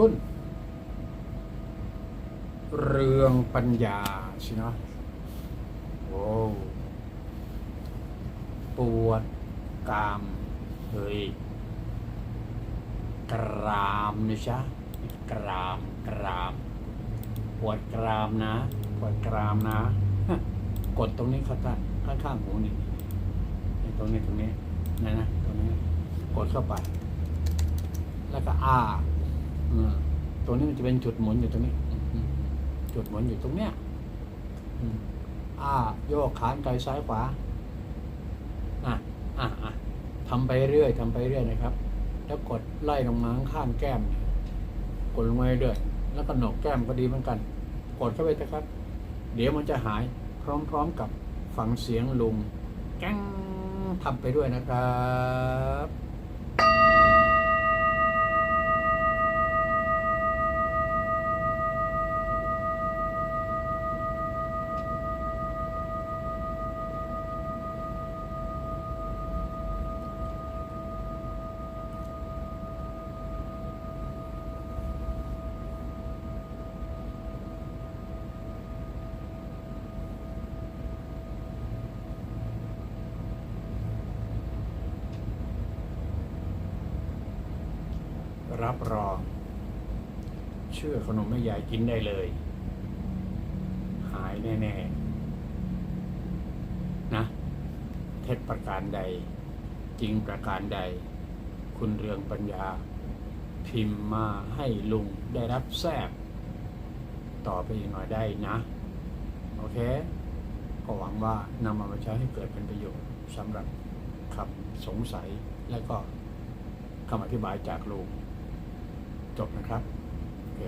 คุณเรืองปัญญาสินะโอ้ปวดกามเฮ้ยกรามนะจ๊ะกรามกราม ปวดกรามนะ ปวดกรามนะ กดตรงนี้ข้างข้างข้างๆหูนี่นี่ตรงนี้ตรงนี้นะนะตรงนี้ กดเข้าไป แล้วก็อ้า ตรงนี้มันจะเป็นจุดหมุนอยู่ตรงนี้ จุดหมุนอยู่ตรงเนี้ยอืมอ้าโยกขานไกลซ้ายขวา อะ อะอะทำไปเรื่อยทำไปเรื่อยนะครับ แล้วกดไล่ลงมาข้างแก้ม กดลงมาเรื่อยแล้วก็หนกแก้มก็ดีเหมือนกัน กดเข้าไปนะครับ เดี๋ยวมันจะหายพร้อมๆกับฟังเสียงลุงแก้งทำไปด้วยนะครับ รับรอง เชื่อขนมแม่ยายกินได้เลย หายแน่ๆนะเท็จประการใด จริงประการใด คุณเรืองปัญญา พิมพ์มาให้ลุงได้รับแทรกต่อไปอีกหน่อยได้นะ โอเค ก็หวังว่านำมาใช้ให้เกิดเป็นประโยชน์สำหรับคำสงสัยและก็คำอธิบายจากลุง จบนะครับโอเค